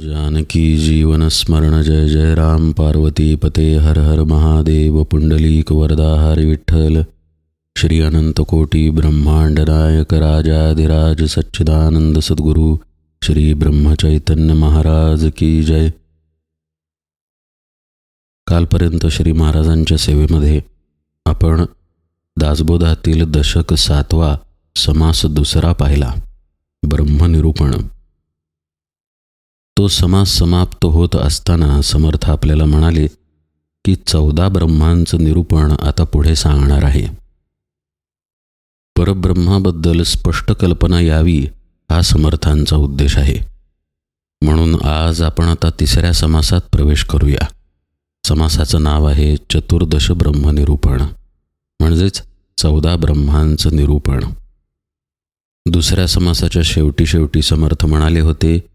जानकी जीवन स्मरण जय जय राम। पार्वती पते हर हर महादेव। पुंडलीक वरदा हरि विठ्ठल। श्री अनंत कोटी ब्रह्मांड नायक राजाधिराज सच्चिदानंद सद्गुरु। श्री ब्रह्मचैतन्य महाराज की जय। कालपर्यंत श्री महाराजांच्या सेवेमध्ये आपण दासबोधातील दशक सातवा समास दुसरा पाहिला. ब्रह्मनिरूपण. तो समास समाप्त होत असताना समर्थ आपल्याला म्हणाले की चौदा ब्रह्मांचं निरूपण आता पुढे सांगणार आहे. परब्रह्माबद्दल स्पष्ट कल्पना यावी हा समर्थांचा उद्देश आहे. म्हणून आज आपण आता तिसऱ्या समासात प्रवेश करूया. समासाचं नाव आहे चतुर्दश ब्रह्मनिरूपण म्हणजेच चौदा ब्रह्मांचं निरूपण. दुसऱ्या समासाच्या शेवटी शेवटी समर्थ म्हणाले होते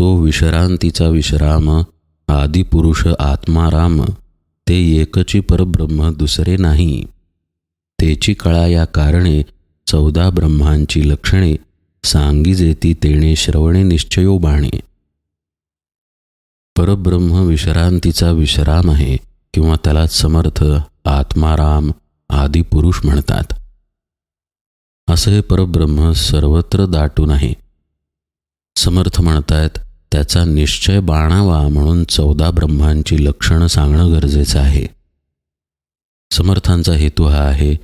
तो विश्रांतीचा विश्राम आदिपुरुष आत्माराम ते एकची परब्रह्म दुसरे नाही. तेची कळा या कारणे चौदा ब्रह्मांची लक्षणे सांगी जेती तेणे श्रवणे निश्चयो बाणे. परब्रह्म विश्रांतीचा विश्राम आहे किंवा त्याला समर्थ आत्माराम आदिपुरुष म्हणतात. असे परब्रह्म सर्वत्र दाटून आहे. समर्थ म्हणतायत त्याचा निश्चय बाणावा म्हणून चौदा ब्रह्मांची लक्षणं सांगणं गरजेचं आहे. समर्थांचा हेतू हा आहे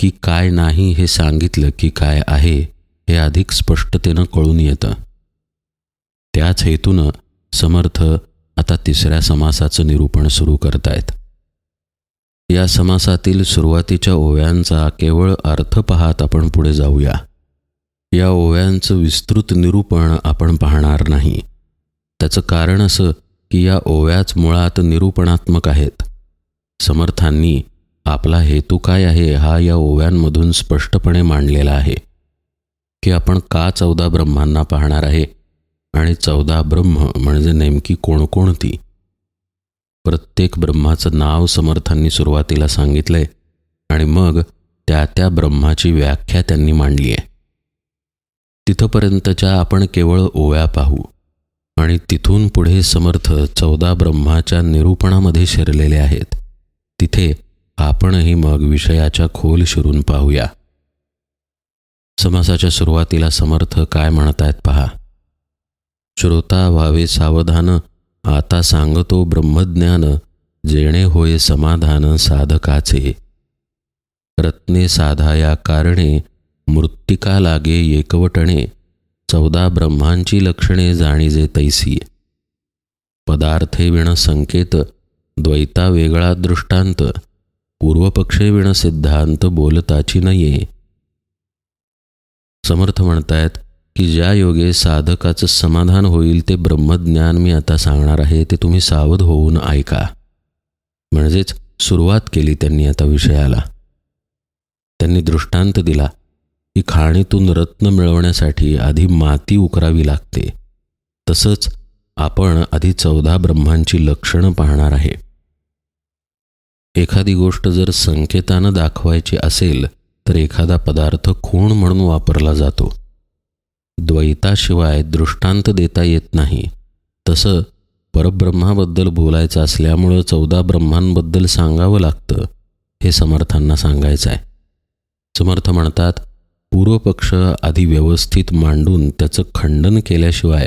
की काय नाही हे सांगितलं की काय आहे हे अधिक स्पष्टतेनं कळून येतं. त्याच हेतूनं समर्थ आता तिसऱ्या समासाचं निरूपण सुरू करतायत. या समासातील सुरुवातीच्या ओव्यांचा केवळ अर्थ पाहत आपण पुढे जाऊया. या ओव्यांचं विस्तृत निरूपण आपण पाहणार नाही. त्याचं कारण असं की या ओव्याच मुळात निरूपणात्मक आहेत. समर्थांनी आपला हेतू काय आहे हा या ओव्यांमधून स्पष्टपणे मांडलेला आहे. की आपण का चौदा ब्रह्मांना पाहणार आहे आणि चौदा ब्रह्म म्हणजे नेमकी कोणकोणती प्रत्येक ब्रह्माचं नाव समर्थांनी सुरुवातीला सांगितलंय आणि मग त्या त्या ब्रह्माची व्याख्या त्यांनी मांडली आहे तिथपर्यंतच्या आपण केवळ ओव्या पाहू. आणि तिथून पुढे समर्थ चौदा ब्रह्माच्या निरूपणामध्ये शिरलेले आहेत. तिथे आपणही मग विषयाच्या खोल शिरून पाहूया. समासाच्या सुरुवातीला समर्थ काय म्हणतायत पहा. श्रोता व्हावे सावधान आता सांगतो ब्रह्मज्ञान जेणे होय समाधान साधकाचे. रत्ने साधाया कारणे मृत्तिका लागे एकवटणे. चौदा ब्रह्मांची लक्षणे जाणीजे तैसी. पदार्थे विण संकेत द्वैता वेगळा दृष्टांत पूर्वपक्षे विण सिद्धांत बोलताची नये. समर्थ म्हणतायत की ज्या योगे साधकाचं समाधान होईल ते ब्रह्मज्ञान मी आता सांगणार आहे ते तुम्ही सावध होऊन ऐका. म्हणजेच सुरुवात केली त्यांनी आता विषयाला. त्यांनी दृष्टांत दिला. की खाणीतून रत्न मिळवण्यासाठी आधी माती उकरावी लागते. तसंच आपण आधी चौदा ब्रह्मांची लक्षणं पाहणार आहे. एखादी गोष्ट जर संकेतानं दाखवायची असेल तर एखादा पदार्थ खूण म्हणून वापरला जातो. द्वैताशिवाय दृष्टांत देता येत नाही. तसं परब्रह्माबद्दल बोलायचं असल्यामुळं चौदा ब्रह्मांबद्दल सांगावं लागतं हे समर्थांना सांगायचं आहे समर्थ म्हणतात पूर्वपक्ष आधी व्यवस्थित मांडून त्याचं खंडन केल्याशिवाय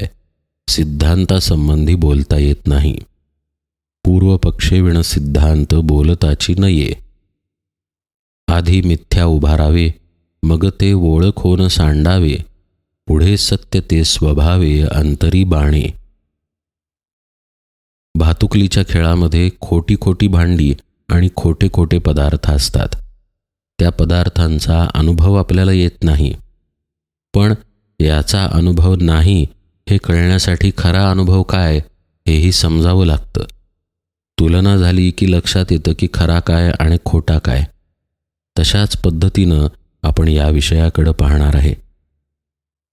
सिद्धांतासंबंधी बोलता येत नाही. पूर्वपक्षे विण सिद्धांत बोलताची नये. आधी मिथ्या उभारावे मग ते ओळखोन सांडावे पुढे सत्य ते स्वभावे अंतरी बाणे. भातुकलीच्या खेळामध्ये खोटी खोटी भांडी आणि खोटे खोटे पदार्थ असतात. त्या पदार्थांचा अनुभव आपल्याला येत नाही. पण याचा अनुभव नाही हे कळण्यासाठी खरा अनुभव काय हेही समजावं लागतं. तुलना झाली की लक्षात येतं की खरा काय आणि खोटा काय. तशाच पद्धतीनं आपण या विषयाकडं पाहणार आहे.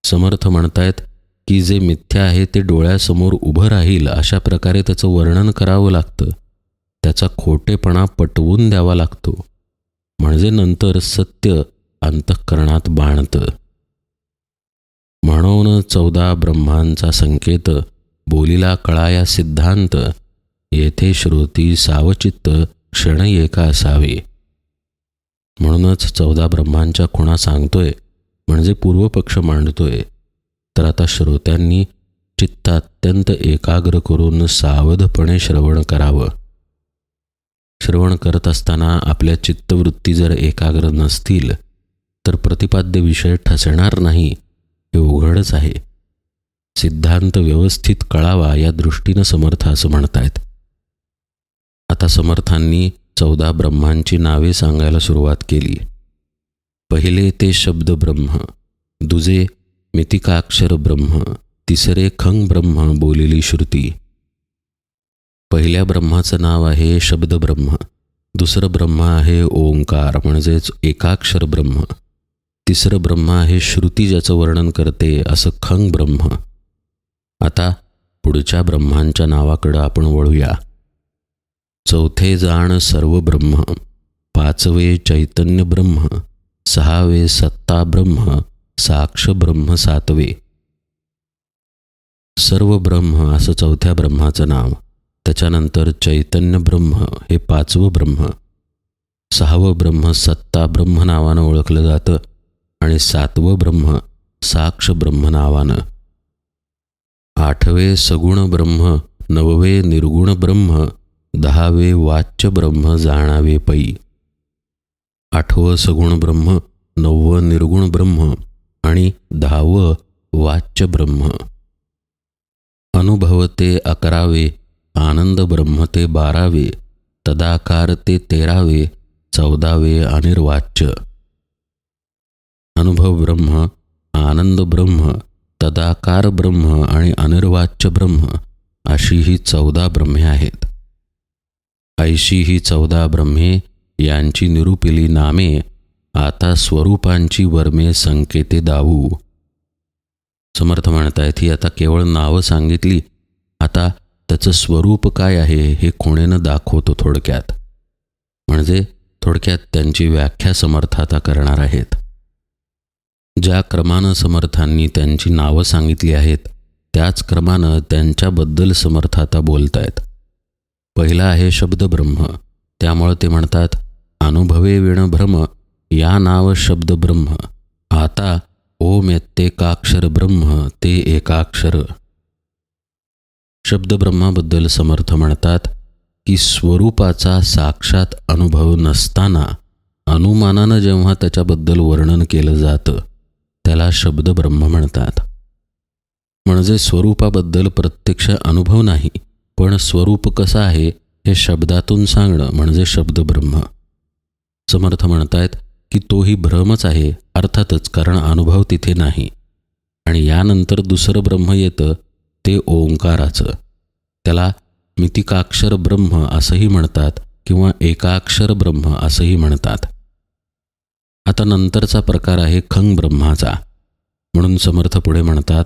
समर्थ म्हणतायत की जे मिथ्या आहे ते डोळ्यासमोर उभं राहील अशा प्रकारे त्याचं वर्णन करावं लागतं. त्याचा खोटेपणा पटवून द्यावा लागतो. म्हणजे नंतर सत्य अंतःकरणात बाणतं. म्हणून चौदा ब्रह्मांचा संकेत बोलीला कळाया सिद्धांत येथे श्रुती सावचित्त क्षण एका असावे. म्हणूनच चौदा ब्रह्मांच्या खुणा सांगतोय म्हणजे पूर्वपक्ष मांडतोय. तर आता श्रोत्यांनी चित्त अत्यंत एकाग्र करून सावधपणे श्रवण करावं. श्रवण करत असताना आपल्या चित्तवृत्ती जर एकाग्र नसतील तर प्रतिपाद्य विषय ठसणार नाही हे उघडच आहे. सिद्धांत व्यवस्थित कळावा या दृष्टीनं समर्थ असं म्हणतायत. आता समर्थांनी चौदा ब्रह्मांची नावे सांगायला सुरुवात केली. पहिले ते शब्द ब्रह्म दुजे मितिकाक्षर ब्रह्म तिसरे खंग ब्रह्म बोलेली श्रुती. पहिल्या ब्रह्माचं नाव आहे शब्द ब्रह्म दुसरं ब्रह्म आहे ओंकार म्हणजेच एकाक्षर ब्रह्म. तिसरं ब्रह्म आहे श्रुती ज्याचं वर्णन करते असं खंग ब्रह्म. आता पुढच्या ब्रह्मांच्या नावाकडं आपण वळूया. चौथे जाण सर्व ब्रह्म पाचवे चैतन्य ब्रह्म सहावे सत्ता ब्रह्म साक्ष ब्रह्म सातवे. सर्व ब्रह्म असं चौथ्या ब्रह्माचं नाव. त्याच्यानंतर चैतन्य ब्रह्म हे पाचवं ब्रह्म. सहावं ब्रह्म सत्ता ब्रह्म नावानं ओळखलं जातं आणि सातवं ब्रह्म साक्ष ब्रह्म नावानं. आठवे सगुण ब्रह्म नववे निर्गुण ब्रह्म दहावे वाच्य ब्रह्म जाणावे पै. आठवं सगुण ब्रह्म नववं निर्गुण ब्रह्म आणि दहावं वाच्य ब्रह्म. अनुभवते अकरावे आनंद ब्रह्म ते बारावे तदाकार ते तेरावे चौदावे अनिर्वाच्य. अनुभव ब्रह्म आनंद ब्रह्म तदाकार ब्रह्म आणि अनिर्वाच्य ब्रह्म अशी ही चौदा ब्रह्मे आहेत. ऐशी ही चौदा ब्रह्मे यांची निरूपिली नामे आता स्वरूपांची वर्मे संकेते दावू समर्थ म्हणतायत ही आता केवळ नावं सांगितली. आता त्याचं स्वरूप काय आहे हे खुणेनं दाखवतो थोडक्यात? म्हणजे थोडक्यात त्यांची व्याख्या समर्थ आता करणार आहेत. ज्या क्रमानं समर्थांनी त्यांची नावं सांगितली आहेत त्याच क्रमानं त्यांच्याबद्दल समर्थ आता बोलत आहेत पहिला आहे शब्द ब्रह्म त्यामुळं ते म्हणतात अनुभवे विण भ्रम या नाव शब्द ब्रह्म आता ओम यत्तेकाक्षर ब्रह्म ते एकाक्षर. शब्द ब्रह्माबद्दल समर्थ म्हणतात की स्वरूपाचा साक्षात अनुभव नसताना अनुमानानं जेव्हा त्याच्याबद्दल वर्णन केलं जातं त्याला शब्द ब्रह्म म्हणतात. म्हणजे स्वरूपाबद्दल प्रत्यक्ष अनुभव नाही पण स्वरूप कसं आहे हे शब्दातून सांगणं म्हणजे शब्द ब्रह्म समर्थ म्हणतायत की तोही भ्रमच आहे अर्थातच कारण अनुभव तिथे नाही. आणि यानंतर दुसरं ब्रह्म येतं ते ओंकाराचं. त्याला मितिकाक्षर ब्रह्म असंही म्हणतात किंवा एकाक्षर ब्रह्म असंही म्हणतात. आता नंतरचा प्रकार आहे खंग ब्रह्माचा. म्हणून समर्थ पुढे म्हणतात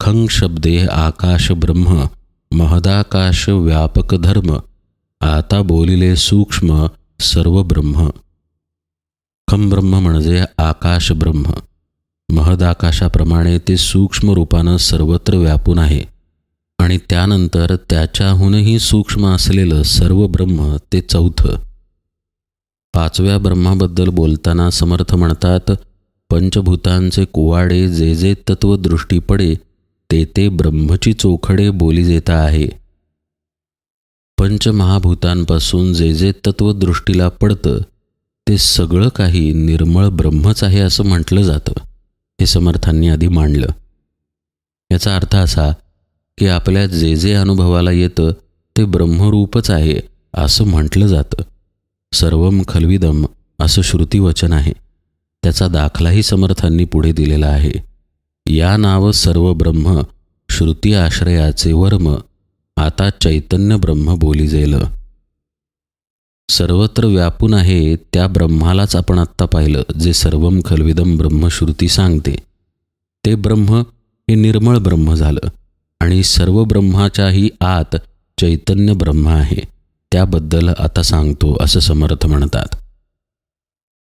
खंग शब्दे आकाश ब्रह्म महदाकाश व्यापक धर्म आता बोलिले सूक्ष्म सर्व ब्रह्म. खम ब्रह्म म्हणजे आकाश ब्रह्म. महदाकाशाप्रमाणे ते सूक्ष्म रूपानं सर्वत्र व्यापून आहे. आणि त्यानंतर त्याच्याहूनही सूक्ष्म असलेलं सर्व ब्रह्म ते चौथं. पाचव्या ब्रह्माबद्दल बोलताना समर्थ म्हणतात पंचभूतांचे कुवाडे जे जे तत्व दृष्टी पडे ते ते ब्रह्मची चोखडे बोली देता आहे. पंचमहाभूतांपासून जे जे तत्व दृष्टीला पडतं ते सगळं काही निर्मळ ब्रह्मच आहे असं म्हटलं जातं हे समर्थांनी आधी मांडलं. याचा अर्थ असा की आपल्या जे जे अनुभवाला येतं ते ब्रह्मरूपच आहे असं म्हटलं जातं. सर्वम खलविदम असं श्रुतीवचन आहे. त्याचा दाखलाही समर्थांनी पुढे दिलेला आहे. या नाव सर्व ब्रह्म श्रुती आश्रयाचे वर्म आता चैतन्य ब्रह्म बोली जेलं. सर्वत्र व्यापून आहे त्या ब्रह्मालाच आपण आत्ता पाहिलं जे सर्वम खलविदम ब्रह्मश्रुती सांगते. ते ब्रह्म हे निर्मळ ब्रह्म झालं. आणि सर्व ब्रह्माच्याही आत चैतन्य ब्रह्म आहे. त्याबद्दल आता सांगतो असं समर्थ म्हणतात.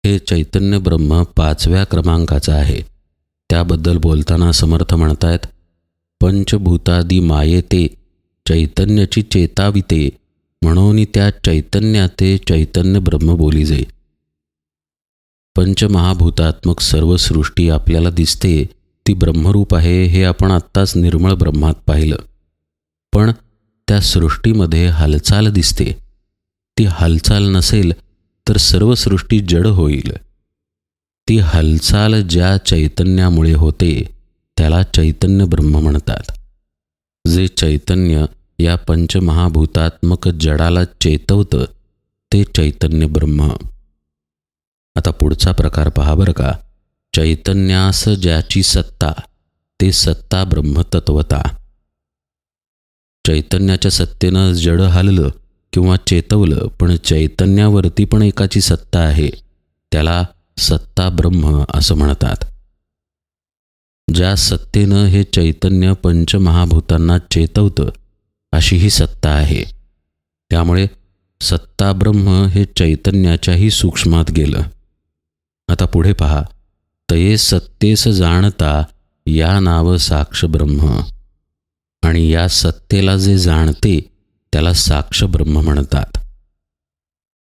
हे चैतन्य ब्रह्म पाचव्या क्रमांकाचं आहे. त्याबद्दल बोलताना समर्थ म्हणतायत पंचभूतादी मायेते चैतन्याची चेताविते म्हणून त्या चैतन्याते चैतन्य ब्रह्म बोली जाई. पंचमहाभूतात्मक सर्व सृष्टी आपल्याला दिसते ती ब्रह्मरूप आहे हे आपण आत्ताच निर्मळ ब्रह्मात पाहिलं. पण त्या सृष्टीमध्ये हालचाल दिसते. ती हालचाल नसेल तर सर्व सृष्टी जड होईल. ती हालचाल ज्या चैतन्यामुळे होते त्याला चैतन्य ब्रह्म म्हणतात. जे चैतन्य या पंचमहाभूतात्मक जडाला चेतवतं ते चैतन्य ब्रह्म. आता पुढचा प्रकार पहा बरं का. चैतन्यास ज्याची सत्ता ते सत्ता ब्रह्मतत्वता. चैतन्याच्या सत्तेनं जड हललं किंवा चेतवलं पण चैतन्यावरती पण एकाची सत्ता आहे. त्याला सत्ता ब्रह्म असं म्हणतात. ज्या सत्तेनं हे चैतन्य पंचमहाभूतांना चेतवतं अशी ही सत्ता आहे. त्यामुळे सत्ता ब्रह्म हे चैतन्याच्याही सूक्ष्मात गेलं. आता पुढे पहा. तये सत्तेस जाणता या नाव साक्ष ब्रह्म आणि या सत्तेला जे जाणते त्याला साक्ष ब्रह्म म्हणतात.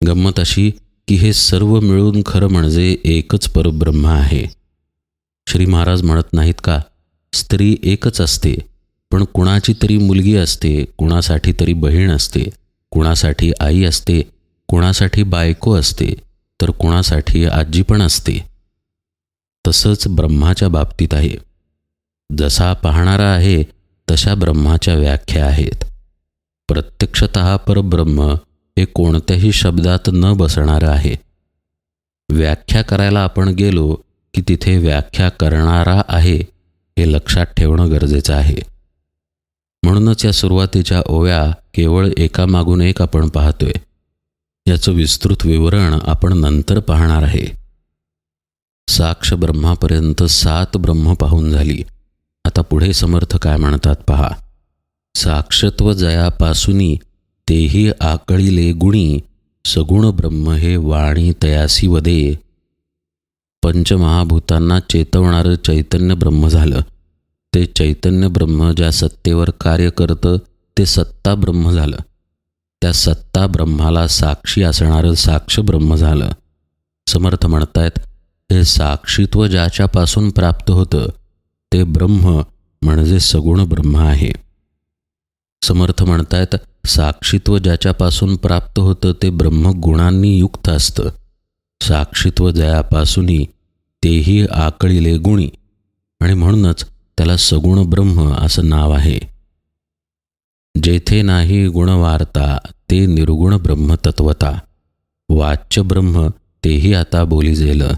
गंमत अशी की हे सर्व मिळून खरं म्हणजे एकच परब्रह्म आहे. श्री महाराज म्हणत नाहीत का स्त्री एकच असते पण कुणाची तरी मुलगी असते कुणासाठी तरी बहीण असते कुणासाठी आई असते कुणासाठी बायको असते तर कुणासाठी आजी पण असते. तसंच ब्रह्माच्या बाबतीत आहे. जसा पाहणारा आहे तशा ब्रह्माच्या व्याख्या आहेत. प्रत्यक्षत परब्रह्म हे कोणत्याही शब्दात न बसणारं आहे. व्याख्या करायला आपण गेलो की तिथे व्याख्या करणारा आहे हे लक्षात ठेवणं गरजेचं आहे. म्हणूनच या सुरुवातीच्या ओव्या केवळ एकामागून एक आपण पाहतोय. याचं विस्तृत विवरण आपण नंतर पाहणार आहे. साक्ष ब्रह्मापर्यंत सात ब्रह्म पाहून झाली. आता पुढे समर्थ काय म्हणतात पहा. साक्षत्व जयापासूनी तेही आकळीले गुणी सगुण ब्रह्म हे वाणी तयासी वदे. पंचमहाभूतांना चेतवणारं चैतन्य ब्रह्म झालं. ते चैतन्य ब्रह्म ज्या सत्तेवर कार्य करतं ते सत्ता ब्रह्म झालं. त्या सत्ता ब्रह्माला साक्षी असणारं साक्ष ब्रह्म झालं. समर्थ म्हणतायत हे साक्षीत्व ज्याच्यापासून प्राप्त होतं ते ब्रह्म म्हणजे सगुण ब्रह्म आहे. समर्थ म्हणतायत साक्षीत्व ज्याच्यापासून प्राप्त होतं ते ब्रह्म गुणांनी युक्त असतं. साक्षीत्व जयापासूनही तेही आकळीले गुणी. आणि म्हणूनच त्याला सगुण ब्रह्म असं नाव आहे. जेथे नाही गुणवार्ता ते निर्गुण ब्रह्मतत्वता. वाच्य ब्रह्म तेही आता बोली जेलं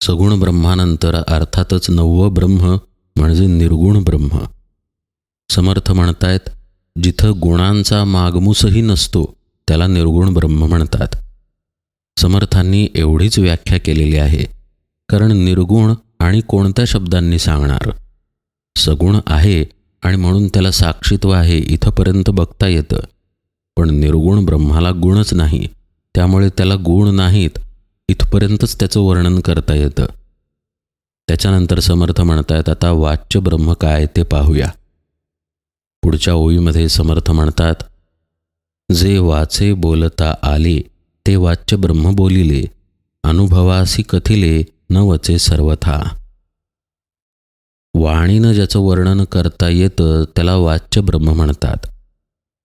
सगुण ब्रह्मानंतर अर्थातच नववं ब्रह्म म्हणजे निर्गुण ब्रह्म. समर्थ म्हणतायत जिथं गुणांचा मागमूसही नसतो त्याला निर्गुण ब्रह्म म्हणतात. समर्थांनी एवढीच व्याख्या केलेली आहे कारण निर्गुण आणि कोणत्या शब्दांनी सांगणार? सगुण आहे आणि म्हणून त्याला साक्षीत्व आहे इथंपर्यंत बघता येतं. पण निर्गुण ब्रह्माला गुणच नाही त्यामुळे त्याला गुण नाहीत इथपर्यंतच त्याचं वर्णन करता येतं. त्याच्यानंतर समर्थ म्हणतायत आता वाच्य ब्रह्म काय ते पाहूया. पुढच्या ओळीमध्ये समर्थ म्हणतात जे वाचे बोलता आले ते वाच्य ब्रह्म बोलिले अनुभवासी कथिले न वचे सर्वथा. वाणीनं ज्याचं वर्णन करता येतं त्याला वाच्य ब्रह्म म्हणतात.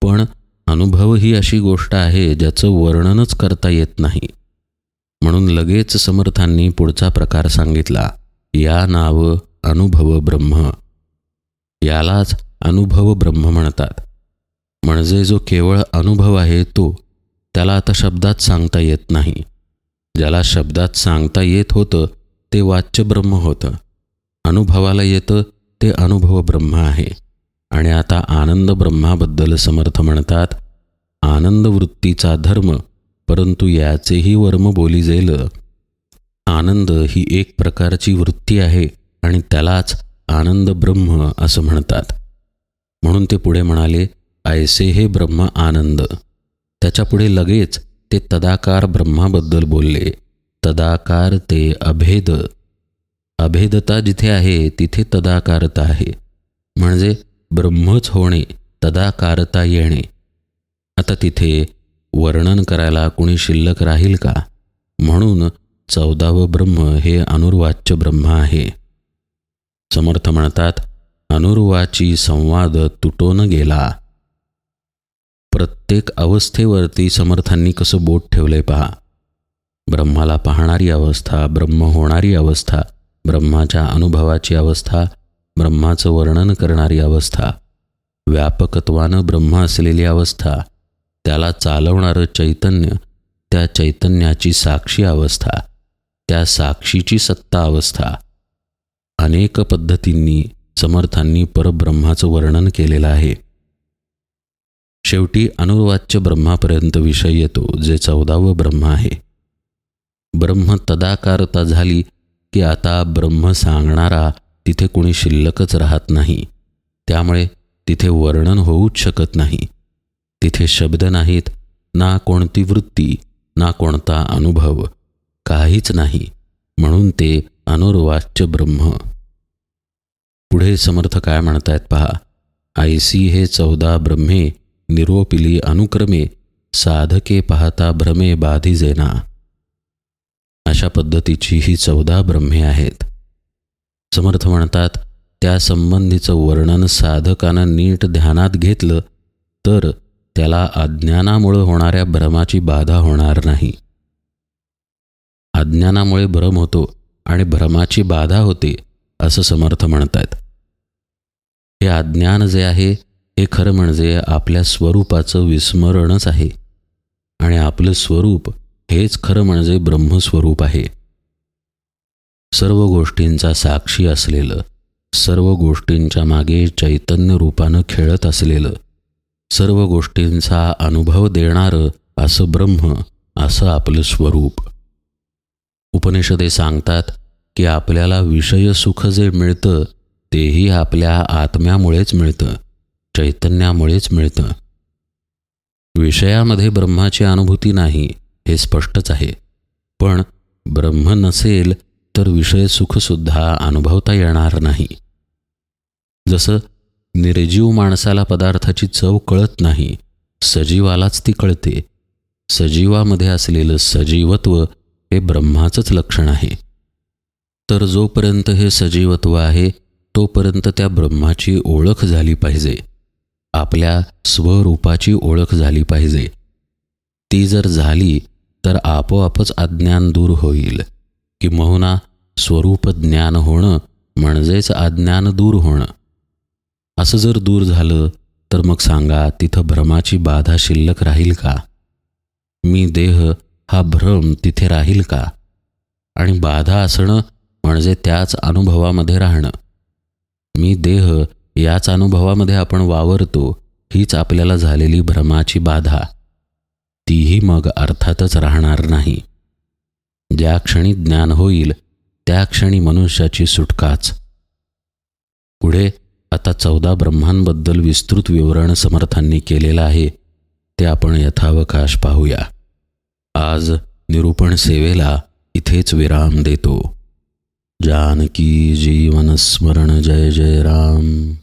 पण अनुभव ही अशी गोष्ट आहे ज्याचं वर्णनच करता येत नाही. म्हणून लगेच समर्थांनी पुढचा प्रकार सांगितला. या नाव अनुभव ब्रह्म. यालाच अनुभव ब्रह्म म्हणतात. म्हणजे जो केवळ अनुभव आहे तो त्याला आता शब्दात सांगता येत नाही. ज्याला शब्दात सांगता येत होतं ते वाच्य ब्रह्म होतं. अनुभवाला येतं ते अनुभव ब्रह्म आहे. आणि आता आनंद ब्रह्माबद्दल समर्थ म्हणतात आनंद वृत्तीचा धर्म परंतु याचेही वर्म बोली जाईल. आनंद ही एक प्रकारची वृत्ती आहे आणि त्यालाच आनंद ब्रह्म असं म्हणतात. म्हणून ते पुढे म्हणाले ऐसे हे ब्रह्म आनंद. त्याच्यापुढे लगेच ते तदाकार ब्रह्माबद्दल बोलले. तदाकार ते अभेद. अभेदता जिथे आहे तिथे तदाकारता आहे. म्हणजे ब्रह्मच होणे तदाकारता येणे. आता तिथे वर्णन करायला कुणी शिल्लक राहील का? म्हणून चौदावं ब्रह्म हे अनुर्वाच्य ब्रह्म आहे. समर्थ म्हणतात अनुर्वाची संवाद तुटून गेला. प्रत्येक अवस्थेवरती समर्थांनी कसं बोट ठेवलंय पहा. ब्रह्माला पाहणारी अवस्था ब्रह्म होणारी अवस्था ब्रह्माच्या अनुभवाची अवस्था ब्रह्माचं वर्णन करणारी अवस्था व्यापकत्वानं ब्रह्म असलेली अवस्था त्याला चालवणारं चैतन्य त्या चैतन्याची साक्षी अवस्था त्या साक्षीची सत्ता अवस्था. अनेक पद्धतींनी समर्थांनी परब्रह्माचं वर्णन केलेलं आहे. शेवटी अनुर्वाच्य ब्रह्मापर्यंत विषय येतो जे चौदावं ब्रह्म आहे. ब्रह्म तदाकारता झाली की आता ब्रह्म सांगणारा तिथे कोणी शिल्लकच राहत नाही. त्यामुळे तिथे वर्णन होऊच शकत नाही. तिथे शब्द नाहीत ना कोणती वृत्ती ना कोणता अनुभव. काहीच नाही. म्हणून ते अनुर्वाच्य ब्रह्म. पुढे समर्थ काय म्हणतायत पहा आयसी हे चौदा ब्रह्मे निरोपिली अनुक्रमे साधके पाहता भ्रमे बाधी जेना अशा पद्धतीची ही चौदा ब्रह्मे आहेत. समर्थ म्हणतात त्या संबंधीचं वर्णन साधकानं नीट ध्यानात घेतलं तर त्याला अज्ञानामुळे होणाऱ्या भ्रमाची बाधा होणार नाही. अज्ञानामुळे भ्रम होतो आणि भ्रमाची बाधा होते असं समर्थ म्हणतात हे अज्ञान जे आहे हे खरं म्हणजे आपल्या स्वरूपाचं विस्मरणच आहे. आणि आपलं स्वरूप हेच खरं म्हणजे ब्रह्मस्वरूप आहे. सर्व गोष्टींचा साक्षी असलेलं सर्व गोष्टींच्या मागे चैतन्य रूपानं खेळत असलेलं सर्व गोष्टींचा अनुभव देणारं असं ब्रह्म असं आपलं स्वरूप. उपनिषदे सांगतात की आपल्याला विषय सुख जे मिळतं तेही आपल्या आत्म्यामुळेच मिळतं चैतन्यामुळेच मिळतं. विषयामध्ये ब्रह्माची अनुभूती नाही हे स्पष्टच आहे. पण ब्रह्म नसेल तर विषय सुखसुद्धा अनुभवता येणार नाही. जसं निर्जीव माणसाला पदार्थाची चव कळत नाही. सजीवालाच ती कळते. सजीवामध्ये असलेलं सजीवत्व हे ब्रह्माचंच लक्षण आहे. तर जोपर्यंत हे सजीवत्व आहे तोपर्यंत त्या ब्रह्माची ओळख झाली पाहिजे. आपल्या स्वरूपाची ओळख झाली पाहिजे. ती जर झाली तर आपोआपच अज्ञान दूर होईल. किंबहुना स्वरूप ज्ञान होणं म्हणजेच अज्ञान दूर होणं. असं जर दूर झालं तर मग सांगा तिथं भ्रमाची बाधा शिल्लक राहील का? मी देह हा भ्रम तिथे राहील का? आणि बाधा असणं म्हणजे त्याच अनुभवामध्ये राहणं. मी देह याच अनुभवामध्ये आपण वावरतो हीच आपल्याला झालेली भ्रमाची बाधा. तीही मग अर्थातच राहणार नाही. ज्या क्षणी ज्ञान होईल त्या क्षणी मनुष्याची सुटकाच. पुढे आता चौदा ब्रह्मांबद्दल विस्तृत विवरण समर्थांनी केलेलं आहे ते आपण यथावकाश पाहूया. आज निरूपण सेवेला इथेच विराम देतो. जानकी जीवन स्मरण जय जय राम.